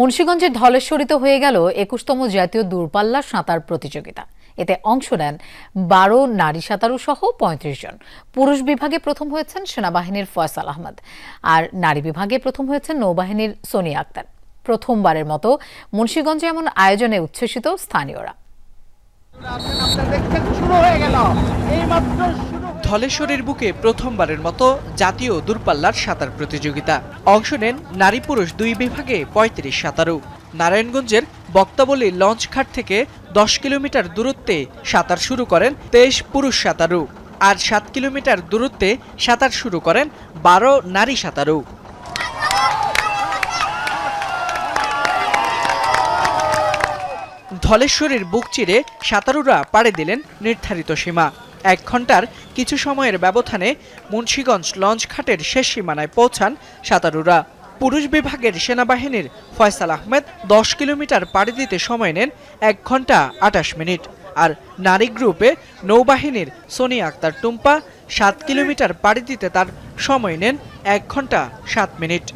মুন্সীগঞ্জের ধলেশ্বরীতে হয়ে গেল একুশতম জাতীয় দূরপাল্লা সাঁতার প্রতিযোগিতা। এতে অংশ নেন বারো নারী সাঁতারু সহ পঁয়ত্রিশ জন। পুরুষ বিভাগে প্রথম হয়েছেন সেনাবাহিনীর ফয়সাল আহমদ আর নারী বিভাগে প্রথম হয়েছেন নৌবাহিনীর সোনিয়া আক্তার। প্রথমবারের মতো মুন্সীগঞ্জে এমন আয়োজনে উচ্ছ্বসিত স্থানীয়রা। শুরু হয়ে গেল। ধলেশ্বরীর বুকে প্রথমবারের মতো জাতীয় দূরপাল্লার সাঁতার প্রতিযোগিতা। অংশ নেন নারী পুরুষ দুই বিভাগে পঁয়ত্রিশ সাঁতারু। নারায়ণগঞ্জের বক্তাবলী লঞ্চঘাট থেকে দশ কিলোমিটার দূরত্বে সাঁতার শুরু করেন তেইশ পুরুষ সাঁতারু আর সাত কিলোমিটার দূরত্বে সাঁতার শুরু করেন বারো নারী সাঁতারু। ধলেশ্বরীর বুক চিরে সাঁতারুরা পাড়ে দিলেন নির্ধারিত সীমা। এক ঘণ্টার কিছু সময়ের ব্যবধানে মুন্সীগঞ্জ লঞ্চ লঞ্চঘাটের শেষ সীমানায় পৌঁছান সাঁতারুরা। পুরুষ বিভাগের সেনাবাহিনীর ফয়সাল আহমেদ দশ কিলোমিটার পাড়ি দিতে সময় নেন এক ঘণ্টা আটাশ মিনিট। আর নারী গ্রুপে নৌবাহিনীর সোনিয়া আক্তার টুম্পা সাত কিলোমিটার পাড়ি দিতে তার সময় নেন এক ঘণ্টা সাত মিনিট।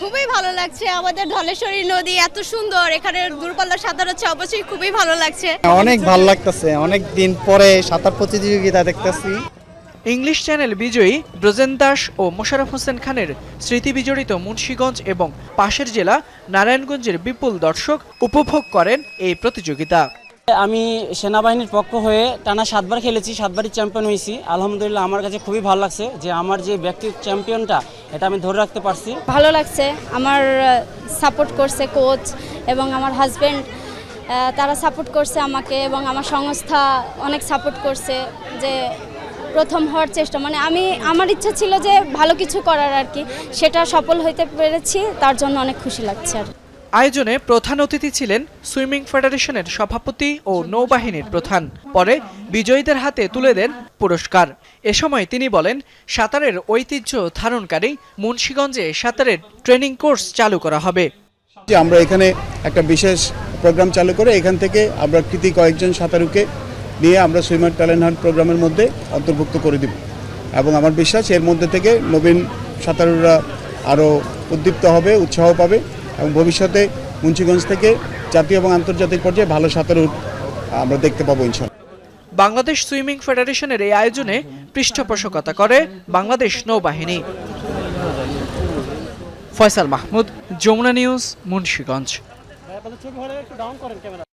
খুবই ভালো লাগছে আমাদের ধলেশ্বরী নদী এত সুন্দর। এখানে দূরপাল্লা সাঁতার হচ্ছে অবশ্যই খুবই ভালো লাগছে। অনেক ভালো লাগতেছে অনেক দিন পরে সাঁতার প্রতিযোগিতা দেখতেছি। ইংলিশ চ্যানেল বিজয়ী ব্রজেন দাস ও মোশারফ হোসেন খানের স্মৃতি বিজড়িত মুন্সীগঞ্জ এবং পাশের জেলা নারায়ণগঞ্জের বিপুল দর্শক উপভোগ করেন এই প্রতিযোগিতা। আমি সেনাবাহিনীর পক্ষ হয়ে টানা সাতবার খেলেছি সাতবারই চ্যাম্পিয়ন হয়েছি। আলহামদুলিল্লাহ আমার কাছে খুবই ভালো লাগছে যে আমার যে ব্যক্তি চ্যাম্পিয়নটা এটা আমি ধরে রাখতে পারছি। ভালো লাগছে। আমার সাপোর্ট করছে কোচ এবং আমার হাজব্যান্ড তারা সাপোর্ট করছে আমাকে এবং আমার সংস্থা অনেক সাপোর্ট করছে যে প্রথম হওয়ার চেষ্টা। মানে আমি, আমার ইচ্ছা ছিল যে ভালো কিছু করার আর কি। সেটা সফল হইতে পেরেছি, তার জন্য অনেক খুশি লাগছে আর আয়োজনে প্রধান অতিথি ছিলেন সুইমিং ফেডারেশনের সভাপতি ও নৌবাহিনীর প্রধান। পরে বিজয়ীদের হাতে তুলে দেন পুরস্কার। এ সময় তিনি বলেন, সাঁতারের ঐতিহ্য ধারণকারী মুন্সীগঞ্জে সাঁতারের ট্রেনিং কোর্স চালু করা হবে। আমরা এখানে একটা বিশেষ প্রোগ্রাম চালু করে এখান থেকে আমরা কৃতি কয়েকজন সাঁতারুকে নিয়ে আমরা সুইমার ট্যালেন্ট হান্ট প্রোগ্রামের মধ্যে অন্তর্ভুক্ত করে দিব। এবং আমার বিশ্বাস এর মধ্যে থেকে নবীন সাঁতারুরা আরও উদ্দীপ্ত হবে, উৎসাহ পাবে। এবং ভবিষ্যতে মুন্সিগঞ্জ থেকে জাতীয় এবং আন্তর্জাতিক পর্যায়ে ভালো সাঁতারু আমরা দেখতে পাবো ইনশাল্লাহ বাংলাদেশ সুইমিং ফেডারেশনের এই আয়োজনে পৃষ্ঠপোষকতা করে বাংলাদেশ নৌবাহিনী। ফয়সাল মাহমুদ, যমুনা নিউজ, মুন্সীগঞ্জ।